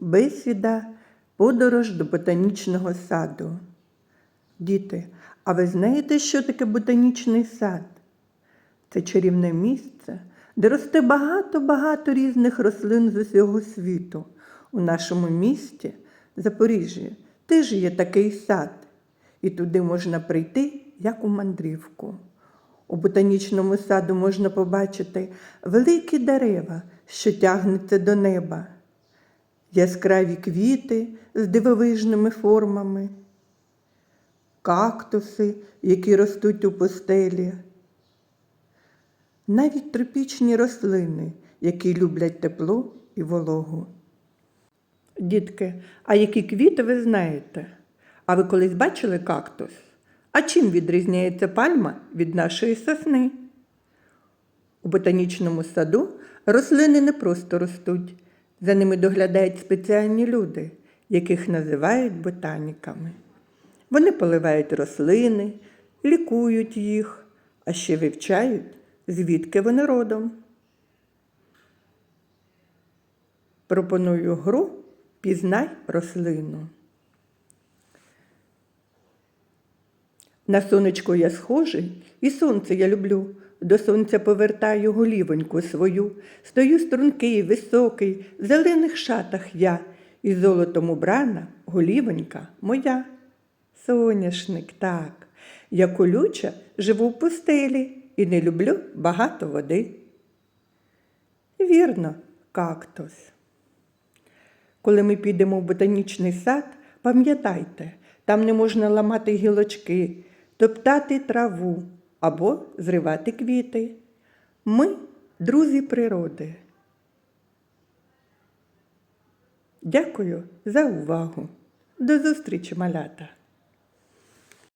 Бесіда Подорож до ботанічного саду. Діти, а ви знаєте, що таке ботанічний сад? Це чарівне місце, де росте багато-багато різних рослин з усього світу. У нашому місті, Запоріжжі, теж є такий сад, і туди можна прийти, як у мандрівку. У ботанічному саду можна побачити великі дерева, що тягнуться до неба, яскраві квіти з дивовижними формами, кактуси, які ростуть у пустелі, навіть тропічні рослини, які люблять тепло і вологу. Дітки, а які квіти ви знаєте? А ви колись бачили кактус? А чим відрізняється пальма від нашої сосни? У ботанічному саду рослини не просто ростуть, за ними доглядають спеціальні люди, яких називають ботаніками. Вони поливають рослини, лікують їх, а ще вивчають, звідки вони родом. Пропоную гру Пізнай рослину. На сонечко я схожий, і сонце я люблю. До сонця повертаю голівоньку свою. Стою стрункий, високий, в зелених шатах я, і золотом убрана голівонька моя. Соняшник, так, я колюча, живу в пустелі і не люблю багато води. Вірно, кактус. Коли ми підемо в ботанічний сад, пам'ятайте, там не можна ламати гілочки, топтати траву або зривати квіти. Ми друзі природи. Дякую за увагу. До зустрічі, малята!